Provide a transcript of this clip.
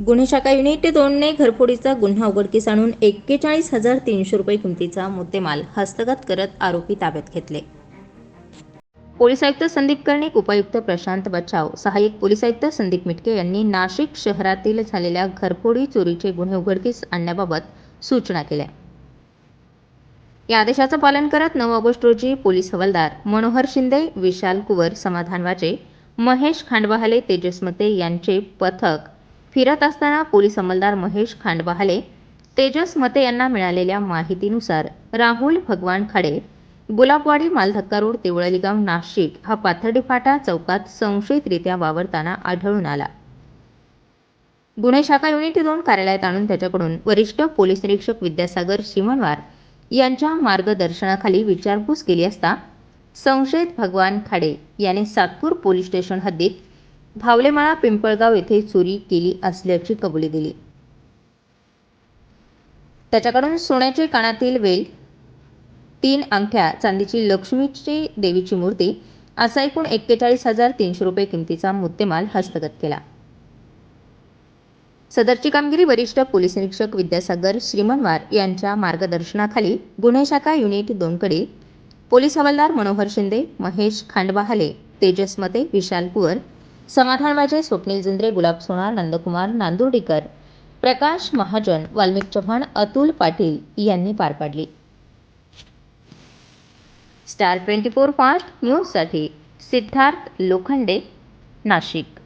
गुन्हे शाखा युनिट दोनने घरफोडीचा गुन्हा उघडकीस आणून एक्केचाळीस हजार तीनशे रुपये किमतीचा मुद्देमाल हस्तगत करत आरोपी ताब्यात घेतले. पोलीस आयुक्त संदीप कर्णिक उपायुक्त प्रशांत बचाव सहाय्यक पोलीस आयुक्त संदीप मिटके यांनी नाशिक शहरातील झालेल्या घरफोडी चोरीचे गुन्हे उघडकीस आणण्याबाबत सूचना केल्या. या आदेशाचं पालन करत नऊ ऑगस्ट रोजी पोलीस हवालदार मनोहर शिंदे विशाल कुवर समाधान वाजे महेश खांडवाहाले तेजस मते यांचे पथक फिरत असताना पोलीस अंमलदार महेश खांडवाहाले तेजस मते यांना मिळालेल्या माहितीनुसार राहुल भगवान खाडे गुलाबवाडी मालधक्का रोड तिवळलीगाव नाशिक हा पाथर्डी फाटा चौकात संशयितरित्या वावरताना आढळून आला. गुन्हे शाखा युनिट दोन कार्यालयात आणून त्याच्याकडून वरिष्ठ पोलीस निरीक्षक विद्यासागर शिमणवार यांच्या मार्गदर्शनाखाली विचारपूस केली असता संशयित भगवान खाडे याने सातपूर पोलीस स्टेशन हद्दीत भावलेमाळा पिंपळगाव येथे चोरी केली असल्याची कबुली दिली. त्याच्याकडून सोन्याचे कानातील वेल तीन अंगठ्या चांदीची लक्ष्मीची देवीची मूर्ती असा एकूण एक्केचाळीस हजार तीनशे रुपये किमतीचा मुद्देमाल हस्तगत केला. सदरची कामगिरी वरिष्ठ पोलीस निरीक्षक विद्यासागर श्रीमनवार यांच्या मार्गदर्शनाखाली गुन्हे शाखा युनिट दोनकडे पोलीस हवालदार मनोहर शिंदे महेश खांडवाहाले तेजस मते विशाल कुवर समाधान वाजे स्वप्नील जुंद्रे गुलाब सोनार नंदकुमार नांदुर्डीकर प्रकाश महाजन वाल्मिक चव्हाण अतुल पाटील यांनी पार पाडली. स्टार ट्वेंटी फोर फास्ट न्यूजसाठी सिद्धार्थ लोखंडे नाशिक.